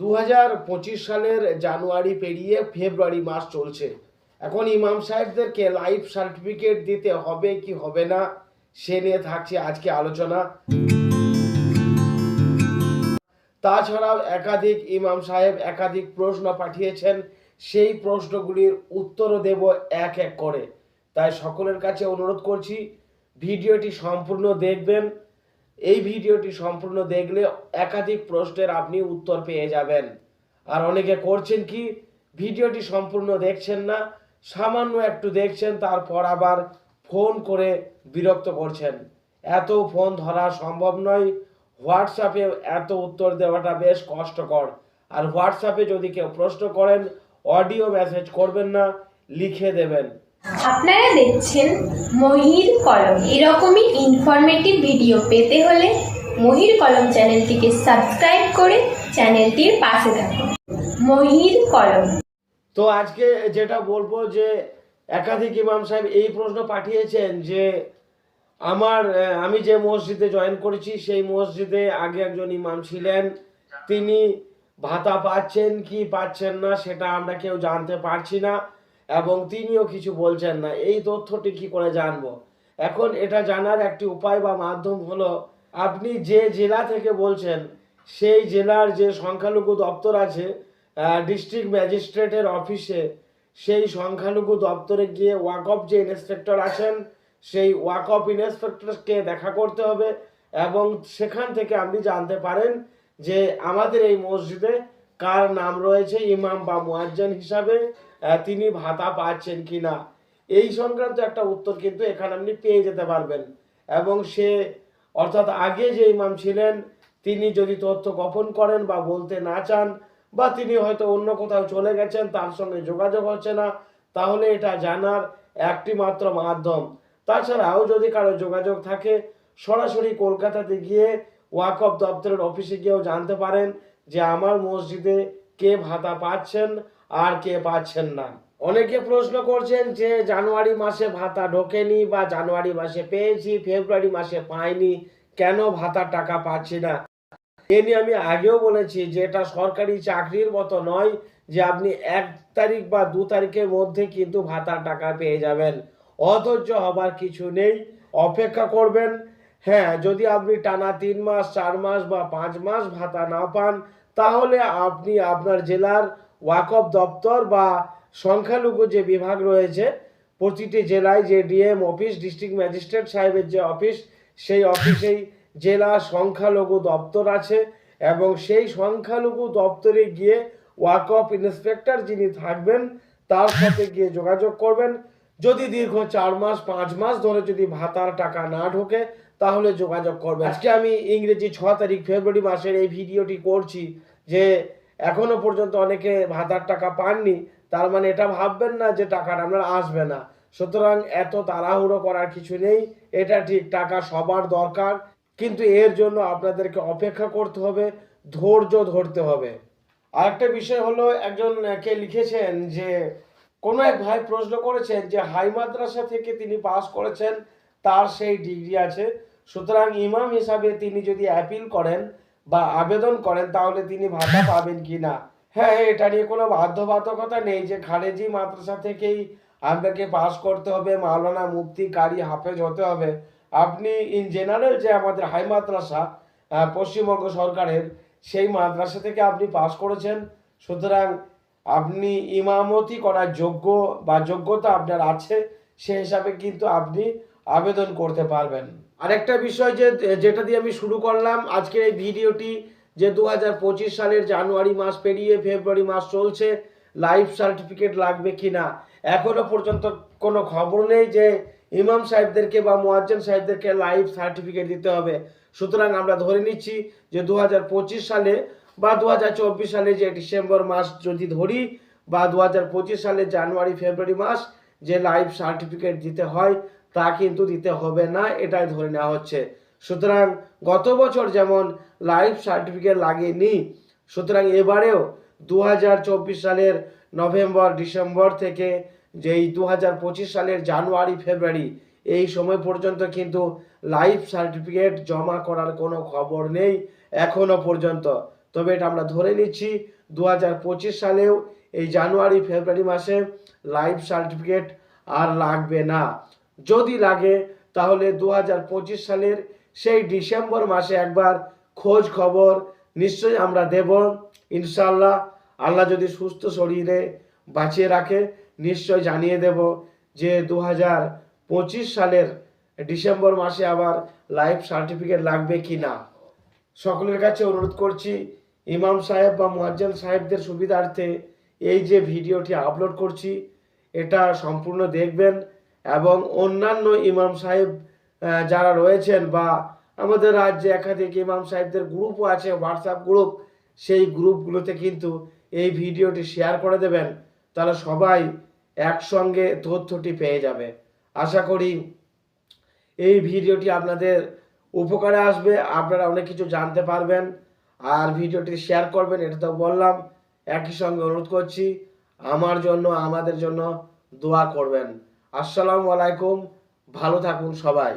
দু হাজার পঁচিশ সালের জানুয়ারি পেরিয়ে ফেব্রুয়ারি, মাস চলছে। এখন ইমাম সাহেবদেরকে লাইফ সার্টিফিকেট দিতে হবে কি হবে না, সে নিয়ে থাকছে আজকে আলোচনা। তাছাড়াও একাধিক ইমাম সাহেব একাধিক প্রশ্ন পাঠিয়েছেন, সেই প্রশ্নগুলির উত্তরও দেব এক এক করে। তাই সকলের কাছে অনুরোধ করছি, ভিডিওটি সম্পূর্ণ দেখবেন। এই ভিডিওটি সম্পূর্ণ দেখলে একাধিক প্রশ্নের আপনি উত্তর পেয়ে যাবেন। আর অনেকে করছেন কি, ভিডিওটি সম্পূর্ণ দেখছেন না, সামান্য একটু দেখছেন, তারপর আবার ফোন করে বিরক্ত করছেন। এত ফোন ধরা সম্ভব নয়। হোয়াটসঅ্যাপে এত উত্তর দেওয়াটা বেশ কষ্টকর। আর হোয়াটসঅ্যাপে যদি কেউ প্রশ্ন করেন, অডিও মেসেজ করবেন না, লিখে দেবেন। আপনারা দেখছেন মহির কলম। এরকমই ইনফরমেটিভ ভিডিও পেতে হলে মহির কলম চ্যানেলটিকে সাবস্ক্রাইব করে চ্যানেলটির পাশে থাকুন। মহির কলম। তো আজকে যেটা বলব যে একাধিক ইমাম সাহেব এই প্রশ্ন পাঠিয়েছেন যে আমার আমি যে মসজিদে জয়েন করেছি, সেই মসজিদে আগে একজন ইমাম ছিলেন। তিনি ভাতা পাচ্ছেন কি পাচ্ছেন না সেটা আমরা কেউ জানতে পারছি না। এবং তিনিও কিছু বলছেন না। এই তথ্যটি কি করে জানব? এখন এটা জানার একটি উপায় বা মাধ্যম হলো, আপনি যে জেলা থেকে বলছেন, সেই জেলার যে সংখ্যালঘু দপ্তর আছে ডিস্ট্রিক্ট ম্যাজিস্ট্রেটের অফিসে সেই সংখ্যালঘু দপ্তরে গিয়ে ওয়াকফ যে ইন্সপেক্টর আছেন, সেই ওয়াকফ ইন্সপেক্টরকে দেখা করতে হবে এবং সেখান থেকে আপনি জানতে পারেন যে আমাদের এই মসজিদে কার নাম রয়েছে? ইমাম বা মুয়াজ্জান হিসাবে তিনি ভাতা পাচ্ছেন কি না এই সংক্রান্ত একটা উত্তর কিন্তু এখানে আপনি পেয়ে যেতে পারবেন। এবং সে, অর্থাৎ আগে যে ইমাম ছিলেন, তিনি যদি তথ্য গোপন করেন বা বলতে না চান, বা তিনি হয়তো অন্য কোথাও চলে গেছেন, তার সঙ্গে যোগাযোগ হচ্ছে না, তাহলে এটা জানার একটি মাত্র মাধ্যম। তাছাড়াও যদি কারও যোগাযোগ থাকে, সরাসরি কলকাতাতে গিয়ে ওয়াকফ দপ্তরের অফিসে গিয়েও জানতে পারেন যে আমার মসজিদে কে ভাতা পাচ্ছেন আর কে পাচ্ছেন না। অনেকে প্রশ্ন করছেন যে জানুয়ারি মাসে ভাতা ঢোকেনি বা জানুয়ারি মাসে পেয়েছি, ফেব্রুয়ারি মাসে পাইনি, কেন ভাতার টাকা পাচ্ছি না? এ নিয়ে আমি আগেও বলেছি যে এটা সরকারি চাকরির মতো নয় যে আপনি এক তারিখ বা দু তারিখের মধ্যে কিন্তু ভাতার টাকা পেয়ে যাবেন। অধৈর্য হবার কিছু নেই, অপেক্ষা করবেন হ্যাঁ যদি আপনি টানা তিন মাস, চার মাস বা পাঁচ মাস ভাতা না পান, তাহলে আপনি আপনার জেলার ওয়াকফ দপ্তর বা সংখ্যালঘু যে বিভাগ রয়েছে, প্রতিটি জেলায় যে ডিএম অফিস, ডিস্ট্রিক্ট ম্যাজিস্ট্রেট সাহেবের যে অফিস, সেই অফিসেই জেলা সংখ্যালঘু দপ্তর আছে এবং সেই সংখ্যালঘু দপ্তরে গিয়ে ওয়াকফ ইন্সপেক্টর যিনি থাকবেন, তার সাথে গিয়ে যোগাযোগ করবেন। যদি দীর্ঘ চার মাস, পাঁচ মাস ধরে যদি ভাতার টাকা না ঢোকে তাহলে যোগাযোগ করবেন আজকে আমি ইংরেজি ছ তারিখ, ফেব্রুয়ারি মাসের এই ভিডিওটি করছি যে এখনও পর্যন্ত অনেকে ভাতার টাকা পাননি, তার মানে এটা ভাববেন না যে টাকাটা আপনার আসবে না। সুতরাং এত তাড়াহুড়ো করার কিছু নেই, এটা ঠিক, টাকা সবার দরকার, কিন্তু এর জন্য আপনাদেরকে অপেক্ষা করতে হবে, ধৈর্য ধরতে হবে। আরেকটা বিষয় হলো, একজন কে লিখেছেন যে, কোনো এক ভাই প্রশ্ন করেছেন যে, হাই মাদ্রাসা থেকে তিনি পাস করেছেন, তার সেই ডিগ্রি আছে সুতরাং ইমাম হিসাবে তিনি যদি অ্যাপিল করেন বা আবেদন করেন, তাহলে তিনি ভাতা পাবেন কি না? হ্যাঁ এটা নিয়ে কোনো বাধ্যবাধকতা নেই যে খারেজি মাদ্রাসা থেকেই আপনাকে পাস করতে হবে, মাওলানা মুফতি কারি হাফেজ হতে হবে। আপনি ইন জেনারেল যে আমাদের হাই মাদ্রাসা পশ্চিমবঙ্গ সরকারের, সেই মাদ্রাসা থেকে আপনি পাস করেছেন। সুতরাং আপনি ইমামতি করার যোগ্য বা যোগ্যতা আপনার আছে, সে হিসাবে কিন্তু আপনি আবেদন করতে পারবেন। আরেকটা বিষয় যে, যেটা দিয়ে আমি শুরু করলাম, আজকের এই ভিডিওটি যে দু হাজার পঁচিশ সালের জানুয়ারি মাস পেরিয়ে ফেব্রুয়ারি মাস চলছে লাইফ সার্টিফিকেট লাগবে কি না? এখনও পর্যন্ত কোনো খবর নেই যে ইমাম সাহেবদেরকে বা মুয়াজ্জেন সাহেবদেরকে লাইফ সার্টিফিকেট দিতে হবে। সুতরাং আমরা ধরে নিচ্ছি যে দু হাজার পঁচিশ সালে বা দু হাজার চব্বিশ সালে যে ডিসেম্বর মাস যদি ধরি, বা দু হাজার পঁচিশ সালে জানুয়ারি, ফেব্রুয়ারি মাস যে লাইফ সার্টিফিকেট দিতে হয় তা কিন্তু দিতে হবে না, এটাই ধরে নেওয়া হচ্ছে। সুতরাং গত বছর যেমন লাইফ সার্টিফিকেট লাগেনি, সুতরাং এবারেও দু হাজার চব্বিশ সালের নভেম্বর, ডিসেম্বর থেকে যেই দু হাজার পঁচিশ সালের জানুয়ারি, ফেব্রুয়ারি, এই সময় পর্যন্ত কিন্তু লাইফ সার্টিফিকেট জমা করার কোনো খবর নেই এখনও পর্যন্ত। তবে এটা আমরা ধরে নিচ্ছি দু হাজার পঁচিশ সালেও এই জানুয়ারি, ফেব্রুয়ারি মাসে লাইফ সার্টিফিকেট আর লাগবে না। যদি লাগে, তাহলে দু হাজার পঁচিশ সালের সেই ডিসেম্বর মাসে একবার খোঁজ খবর নিশ্চয়ই আমরা দেব ইনশাল্লাহ আল্লাহ যদি সুস্থ শরীরে বাঁচিয়ে রাখে নিশ্চয় জানিয়ে দেব যে দু সালের ডিসেম্বর মাসে আবার লাইফ সার্টিফিকেট লাগবে কি না সকলের কাছে অনুরোধ করছি, ইমাম সাহেব বা মুয়াজ্জেন সাহেবদের সুবিধার্থে এই যে ভিডিওটি আপলোড করছি, এটা সম্পূর্ণ দেখবেন। এবং অন্যান্য ইমাম সাহেব যারা রয়েছেন বা আমাদের রাজ্যে একাধিক ইমাম সাহেবদের গ্রুপও আছে হোয়াটসঅ্যাপ গ্রুপ সেই গ্রুপগুলোতে কিন্তু এই ভিডিওটি শেয়ার করে দেবেন। তাহলে সবাই একসঙ্গে তথ্যটি পেয়ে যাবে। আশা করি এই ভিডিওটি আপনাদের উপকারে আসবে, আপনারা অনেক কিছু জানতে পারবেন। আর ভিডিওটি শেয়ার করবেন, এটা তো বললাম, একই সঙ্গে অনুরোধ করছি, আমার জন্য, আমাদের জন্য দোয়া করবেন। আসসালামু আলাইকুম ভালো থাকুন সবাই।